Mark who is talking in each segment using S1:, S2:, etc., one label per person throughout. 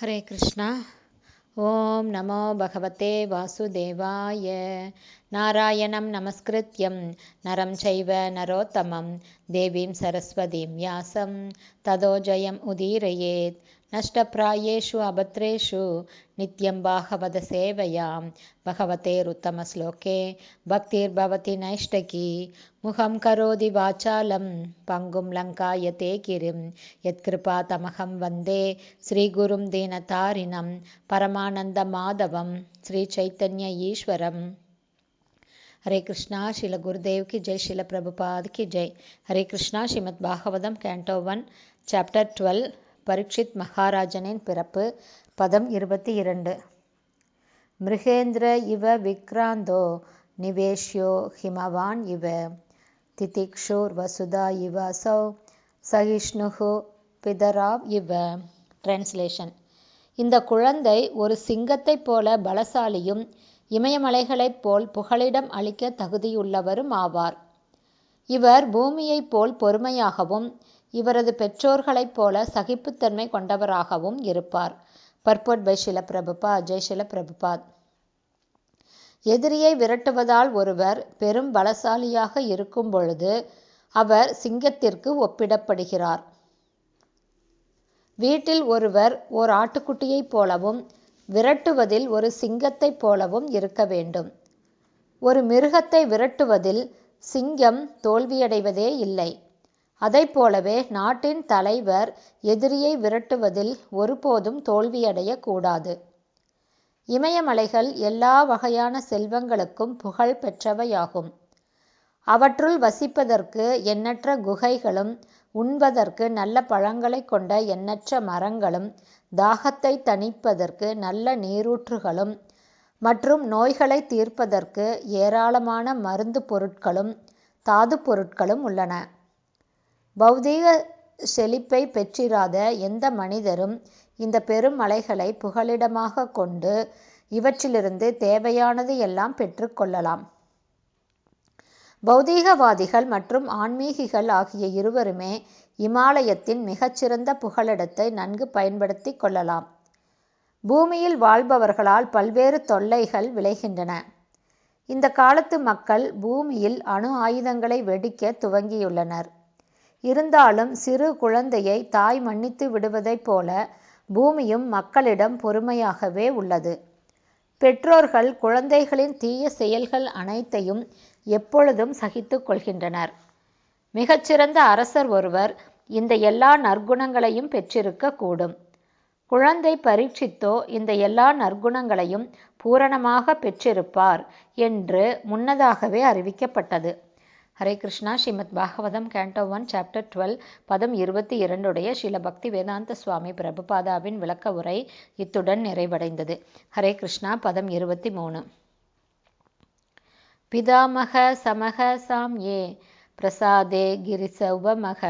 S1: हरे कृष्णा। ॐ नमो भगवते वासुदेवाय। नारायणं नमस्कृत्यं नरं चैव नरोत्तमं देवीं सरस्वतीं व्यासं ततो जयम् उदीरयेत् नष्टप्रायेषु अभद्रेषु नित्यं भागवतसेवयां भगवतेरुत्तमश्लोके भक्तिर्भवति नैष्टकी मुखं करोति वाचालं पङ्गुं लङ्कायते गिरिं यत्कृपातमहं वन्दे श्रीगुरुं दीनतारिणं परमानन्दमाधवं श्रीचैतन्य ईश्वरम् ஹரே கிருஷ்ணா ஸ்ரீல குருதேவ்க்கு ஜெய் ஸ்ரீல பிரபுபாதுக்கு Jai Hare Krishna Srimad Bhagavatam canto one chapter twelve Parikshit மகாராஜனின் பிறப்பு பதம் இருபத்தி இரண்டு. மிருகேந்திர இவ விக்ராந்தோ நிவேஷ்யோ ஹிமவான் இவ. திதிக்ஷூர் வசுதா இவ. சௌ சகிஷ்ணுகு பிதராவ் இவ. டிரான்ஸ்லேஷன் இந்த குழந்தை ஒரு சிங்கத்தைப் போல பலசாலியும் இமயமலைகளைப் போல் புகலிடம் அளிக்க தகுதியுள்ளவரும் ஆவார். இவர் பூமியைப் போல் பொறுமையாகவும் இவரது பெற்றோர்களைப் போல சகிப்புத்தன்மை கொண்டவராகவும் இருப்பார். பர்போட் பை ஷில பிரபுபா ஜெய் ஷில பிரபுபாத் எதிரியை விரட்டுவதால் ஒருவர் பெரும் பலசாலியாக இருக்கும் பொழுது அவர் சிங்கத்திற்கு ஒப்பிடப்படுகிறார். வீட்டில் ஒருவர் ஓர் ஆட்டுக்குட்டியைப் போலவும் விரட்டுவதில் ஒரு சிங்கத்தைப் போலவும் இருக்க வேண்டும். ஒரு மிருகத்தை விரட்டுவதில் சிங்கம் தோல்வியடைவதே இல்லை. அதை போலவே நாட்டின் தலைவர் எதிரியை விரட்டுவதில் ஒருபோதும் தோல்வியடையக்கூடாது. இமயமலைகள் எல்லா வகையான செல்வங்களுக்கும் புகழ் பெற்றவையாகும். அவற்றுள் வசிப்பதற்கு எண்ணற்ற குகைகளும் உண்பதற்கு நல்ல பழங்களை கொண்ட எண்ணற்ற மரங்களும் தாகத்தை தணிப்பதற்கு நல்ல நீரூற்றுகளும் மற்றும் நோய்களை தீர்ப்பதற்கு ஏராளமான மருந்து பொருட்களும் தாது பொருட்களும் உள்ளன. பௌதீக செழிப்பை பெற்றிராத எந்த மனிதரும் இந்த பெரும் மலைகளை புகலிடமாக கொண்டு இவற்றிலிருந்து தேவையானது எல்லாம் பெற்றுக்கொள்ளலாம் பௌதீகவாதிகள் மற்றும் ஆன்மீகிகள் ஆகிய இருவருமே இமாலயத்தின் மிகச்சிறந்த புகலிடத்தை நன்கு பயன்படுத்தி கொள்ளலாம். பூமியில் வாழ்பவர்களால் பல்வேறு தொல்லைகள் விளைகின்றன. இந்த காலத்து மக்கள் பூமியில் அணு ஆயுதங்களை வெடிக்க துவங்கியுள்ளனர். இருந்தாலும் சிறு குழந்தையை தாய் மன்னித்து விடுவதைப் போல பூமியும் மக்களிடம் பொறுமையாகவே உள்ளது. பெற்றோர்கள் குழந்தைகளின் தீய செயல்கள் அனைத்தையும் எப்பொழுதும் சகித்து கொள்கின்றனர். மிகச்சிறந்த அரசர் ஒருவர் இந்த எல்லா நற்குணங்களையும் பெற்றிருக்க கூடும். குழந்தை பரீட்சித்தோ இந்த எல்லா நற்குணங்களையும் பூரணமாக பெற்றிருப்பார் என்று முன்னதாகவே அறிவிக்கப்பட்டது. Hare Krishna. Srimad Bhagavatam canto one chapter twelve பதம் இருபத்தி இரண்டுடைய ஸ்ரீல பக்தி வேதாந்த சுவாமி பிரபுபாதாவின் விளக்க உரை இத்துடன் நிறைவடைந்தது. ஹரே கிருஷ்ணா பதம் இருபத்தி மூணு. பிதாமக சமக சாம்யே பிரசாதே கிரிசௌபமக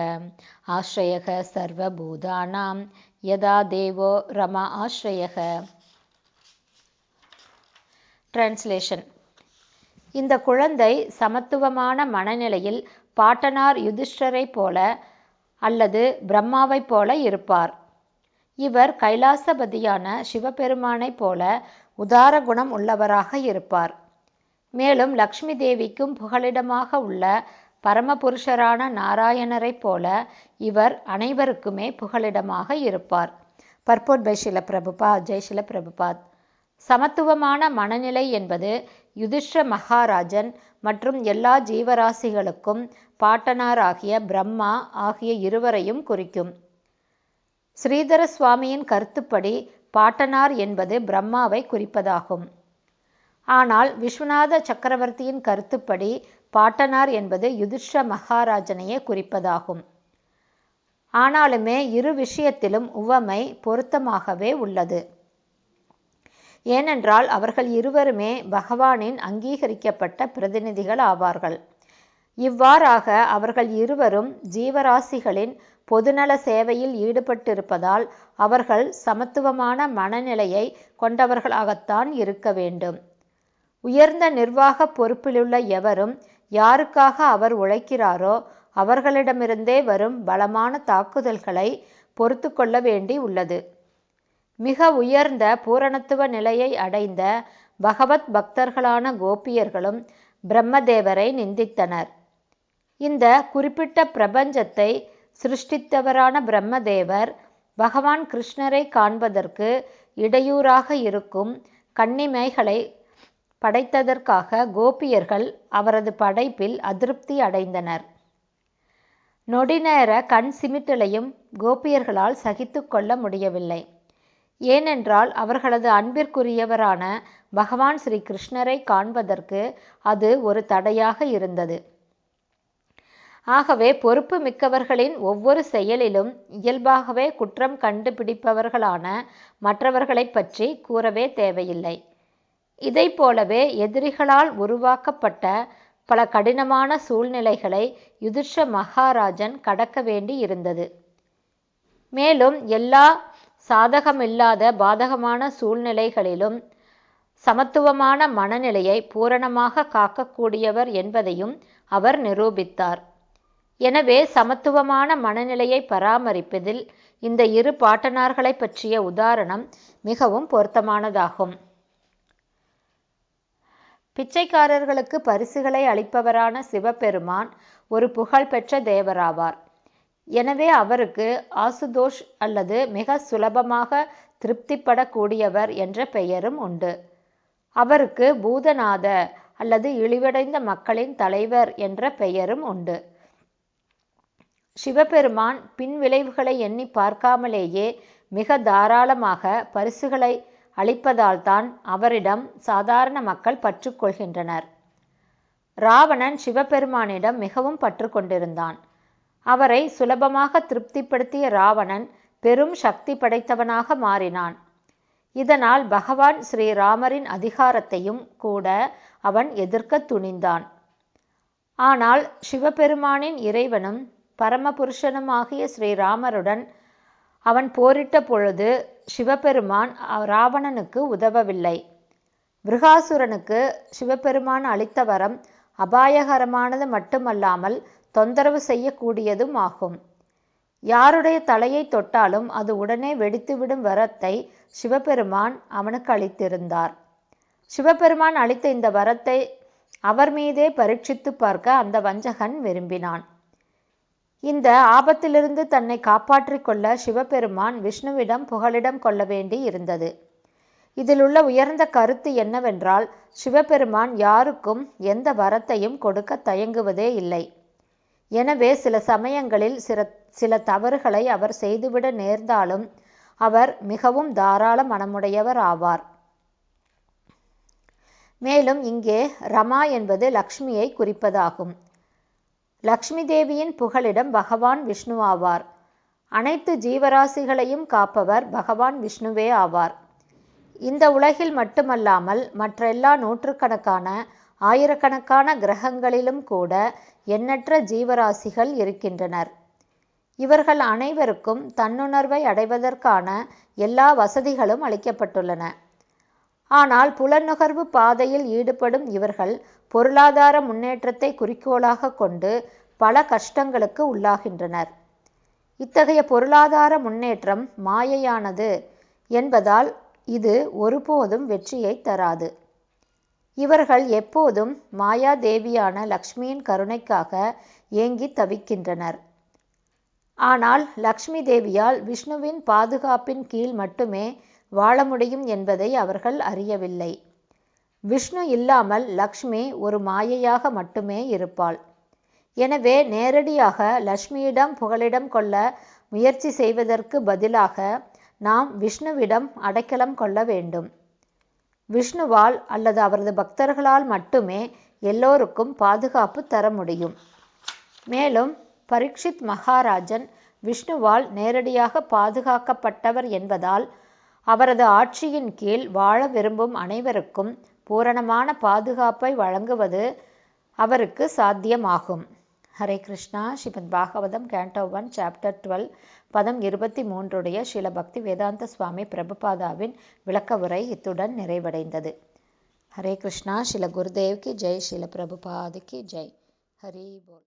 S1: ஆஸ்ரயக சர்வபூதானாம் யதா தேவோ ரமா ஆஸ்ரயக டிரான்ஸ்லேஷன் இந்த குழந்தை சமத்துவமான மனநிலையில் பாட்டனார் யுதிஷ்டரை போல அல்லது பிரம்மாவைப் போல இருப்பார். இவர் கைலாசபதியான சிவபெருமானைப் போல உதார குணம் உள்ளவராக இருப்பார். மேலும் லக்ஷ்மி தேவிக்கும் புகலிடமாக உள்ள பரமபுருஷரான நாராயணரைப் போல இவர் அனைவருக்குமே புகலிடமாக இருப்பார். பர்போட் பை ஷில பிரபுபாத் ஜெய் ஷில பிரபுபாத் சமத்துவமான மனநிலை என்பது யுதிஷ்ட மகாராஜன் மற்றும் எல்லா ஜீவராசிகளுக்கும் பாட்டனாராகிய பிரம்மா ஆகிய இருவரையும் குறிக்கும். ஸ்ரீதர சுவாமியின் கருத்துப்படி பாட்டனார் என்பது பிரம்மாவை குறிப்பதாகும். ஆனால் விஸ்வநாத சக்கரவர்த்தியின் கருத்துப்படி பாட்டனார் என்பது யுதிஷ்ட மகாராஜனையே குறிப்பதாகும். ஆனாலுமே இரு விஷயத்திலும் உவமை பொருத்தமாகவே உள்ளது. ஏனென்றால் அவர்கள் இருவருமே பகவானின் அங்கீகரிக்கப்பட்ட பிரதிநிதிகள் ஆவார்கள். இவ்வாறாக அவர்கள் இருவரும் ஜீவராசிகளின் பொதுநல சேவையில் ஈடுபட்டிருப்பதால் அவர்கள் சமத்துவமான மனநிலையை கொண்டவர்களாகத்தான் இருக்க வேண்டும். உயர்ந்த நிர்வாக பொறுப்பிலுள்ள எவரும் யாருக்காக அவர் உழைக்கிறாரோ அவர்களிடமிருந்தே வரும் பலமான தாக்குதல்களை பொறுத்து கொள்ள வேண்டி உள்ளது. மிக உயர்ந்த பூரணத்துவ நிலையை அடைந்த பகவத் பக்தர்களான கோபியர்களும் பிரம்மதேவரை நிந்தித்தனர். இந்த குறிப்பிட்ட பிரபஞ்சத்தை சிருஷ்டித்தவரான பிரம்மதேவர் பகவான் கிருஷ்ணரை காண்பதற்கு இடையூறாக இருக்கும் கன்னிமைகளை படைத்ததற்காக கோபியர்கள் அவரது படைப்பில் அதிருப்தி அடைந்தனர். நொடிநேர கண் சிமிட்டலையும் கோபியர்களால் சகித்து கொள்ள முடியவில்லை. ஏனென்றால் அவர்களது அன்பிற்குரியவரான பகவான் ஸ்ரீ கிருஷ்ணரை காண்பதற்கு அது ஒரு தடையாக இருந்தது. ஆகவே பொறுப்பு மிக்கவர்களின் ஒவ்வொரு செயலிலும் இயல்பாகவே குற்றம் கண்டுபிடிப்பவர்களான மற்றவர்களை பற்றி கூறவே தேவையில்லை. இதை போலவே எதிரிகளால் உருவாக்கப்பட்ட பல கடினமான சூழ்நிலைகளை யுதிஷ மகாராஜன் கடக்க வேண்டி இருந்தது மேலும் எல்லா சாதகமில்லாத பாதகமான சூழ்நிலைகளிலும் சமத்துவமான மனநிலையை பூரணமாக காக்கக்கூடியவர் என்பதையும் அவர் நிரூபித்தார். எனவே சமத்துவமான மனநிலையை பராமரிப்பதில் இந்த இரு பாட்டனார்களை பற்றிய உதாரணம் மிகவும் பொருத்தமானதாகும். பிச்சைக்காரர்களுக்கு பரிசுகளை அளிப்பவரான சிவபெருமான் ஒரு புகழ்பெற்ற தேவராவார். எனவே அவருக்கு ஆசுதோஷ் அல்லது மிக சுலபமாக திருப்திப்படக்கூடியவர் என்ற பெயரும் உண்டு. அவருக்கு பூதநாத அல்லது இழிவடைந்த மக்களின் தலைவர் என்ற பெயரும் உண்டு. சிவபெருமான் பின் விளைவுகளை எண்ணி பார்க்காமலேயே மிக தாராளமாக பரிசுகளை அளிப்பதால்தான் அவரிடம் சாதாரண மக்கள் பற்றுக்கொள்கின்றனர். ராவணன் சிவபெருமானிடம் மிகவும் பற்று கொண்டிருந்தான் அவரை சுலபமாக திருப்திப்படுத்திய ராவணன் பெரும் சக்தி படைத்தவனாக மாறினான். இதனால் பகவான் ஸ்ரீராமரின் அதிகாரத்தையும் கூட அவன் எதிர்க்க துணிந்தான். ஆனால் சிவபெருமானின் இறைவனும் பரமபுருஷனுமாகிய ஸ்ரீராமருடன் அவன் போரிட்ட பொழுது சிவபெருமான் ராவணனுக்கு உதவவில்லை. விருகாசுரனுக்கு சிவபெருமான் அளித்த வரம் அபாயகரமானது மட்டுமல்லாமல் தொந்தரவு செய்யக்கூடியதும் ஆகும். யாருடைய தலையை தொட்டாலும் அது உடனே வெடித்துவிடும் வரத்தை சிவபெருமான் அவனுக்கு அளித்திருந்தார். சிவபெருமான் அளித்த இந்த வரத்தை அவர் மீதே பரீட்சித்து பார்க்க அந்த வஞ்சகன் விரும்பினான். இந்த ஆபத்திலிருந்து தன்னை காப்பாற்றிக் கொள்ள சிவபெருமான் விஷ்ணுவிடம் புகலிடம் கொள்ள வேண்டி இருந்தது. இதில் உள்ள உயர்ந்த கருத்து என்னவென்றால் சிவபெருமான் யாருக்கும் எந்த வரத்தையும் கொடுக்க தயங்குவதே இல்லை. எனவே சில சமயங்களில் சில சில தவறுகளை அவர் செய்துவிட நேர்ந்தாலும் அவர் மிகவும் தாராள மனமுடையவர் ஆவார். மேலும் இங்கே ரமா என்பது லக்ஷ்மியை குறிப்பதாகும். லக்ஷ்மி தேவியின் புகலிடம் பகவான் விஷ்ணு ஆவார். அனைத்து ஜீவராசிகளையும் காப்பவர் பகவான் விஷ்ணுவே ஆவார். இந்த உலகில் மட்டுமல்லாமல் மற்றெல்லா நூற்றுக்கணக்கான ஆயிரக்கணக்கான கிரகங்களிலும் கூட எண்ணற்ற ஜீவராசிகள் இருக்கின்றனர். இவர்கள் அனைவருக்கும் தன்னுணர்வை அடைவதற்கான எல்லா வசதிகளும் அளிக்கப்பட்டுள்ளன. ஆனால் புலநுகர்வு பாதையில் ஈடுபடும் இவர்கள் பொருளாதார முன்னேற்றத்தை குறிக்கோளாக கொண்டு பல கஷ்டங்களுக்கு உள்ளாகின்றனர். இத்தகைய பொருளாதார முன்னேற்றம் மாயையானது என்பதால் இது ஒருபோதும் வெற்றியை தராது. இவர்கள் எப்போதும் மாயாதேவியான லக்ஷ்மியின் கருணைக்காக ஏங்கி தவிக்கின்றனர். ஆனால் லக்ஷ்மி தேவியால் விஷ்ணுவின் பாதுகாப்பின் கீழ் மட்டுமே வாழ முடியும் என்பதை அவர்கள் அறியவில்லை. விஷ்ணு இல்லாமல் லக்ஷ்மி ஒரு மாயையாக மட்டுமே இருப்பாள். எனவே நேரடியாக லக்ஷ்மியிடம் புகலிடம் கொள்ள முயற்சி செய்வதற்கு பதிலாக நாம் விஷ்ணுவிடம் அடைக்கலம் கொள்ள வேண்டும். விஷ்ணுவால் அல்லது அவரது பக்தர்களால் மட்டுமே எல்லோருக்கும் பாதுகாப்பு தர முடியும். மேலும் பரீட்சித் மகாராஜன் விஷ்ணுவால் நேரடியாக பாதுகாக்கப்பட்டவர் என்பதால் அவரது ஆட்சியின் கீழ் வாழ விரும்பும் அனைவருக்கும் பூரணமான பாதுகாப்பை வழங்குவது அவருக்கு சாத்தியமாகும். Hare Krishna. Srimad Bhagavatam canto one chapter twelve பதம் இருபத்தி மூன்றுடைய ஸ்ரீல பக்தி வேதாந்த சுவாமி பிரபுபாதாவின் விளக்க உரை இத்துடன் நிறைவடைந்தது. ஹரே கிருஷ்ணா. ஸ்ரீல குருதேவ்கி ஜெய். ஸ்ரீல பிரபுபாதுக்கு ஜெய். ஹரி போல்.